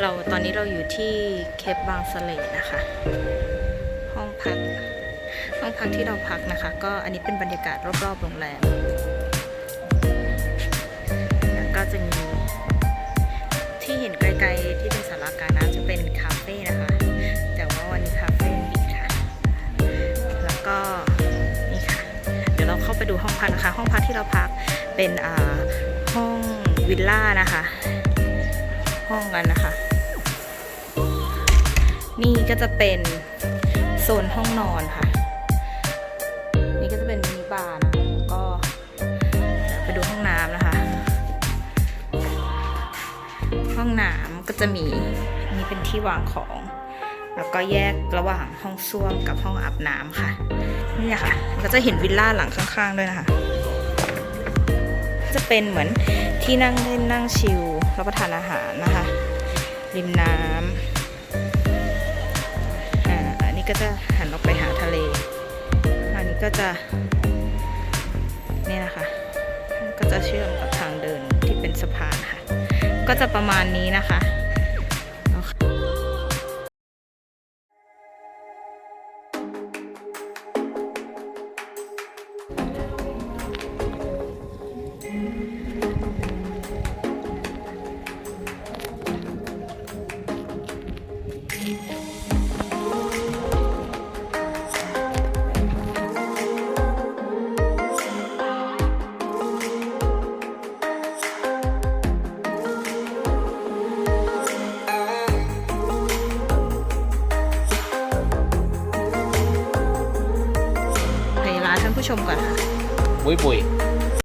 เราตอนนี้เราอยู่ที่เคปบางสะเลนะคะ ห้องพัก ห้องพักที่เราพักนะคะ ก็อันนี้เป็นบรรยากาศรอบๆโรงแรมแล้วก็จะมีที่เห็นไกลๆที่เป็นสาราการน้ำจะเป็นคาเฟ่นะคะ แต่ว่าวันนี้คาเฟ่ปิดค่ะ แล้วก็นี่ค่ะ เดี๋ยวเราเข้าไปดูห้องพักนะคะ ห้องพักที่เราพักเป็นห้องวิลล่านะคะ นี่ก็จะเป็นโซนห้องนอนค่ะ นี่ก็จะเป็นมินิบาร์นะแล้วก็ไปดูห้องน้ำนะคะ ห้องน้ำก็จะมีนี่เป็นที่วางของ แล้วก็แยกระหว่างห้องส้วมกับห้องอาบน้ำค่ะ นี่ค่ะ ก็จะเห็นวิลล่าหลังข้างๆด้วยนะคะ จะเป็นเหมือนที่นั่งเล่นนั่งชิลรับประทานอาหารนะคะ ริมน้ำ ก็จะหันออกไปหาทะเล อันนี้ก็จะนี่นะคะ ก็จะเชื่อมกับทางเดินที่เป็นสะพานค่ะ ก็จะประมาณนี้นะคะ ท่านผู้ชมก่อนค่ะ บุยบุย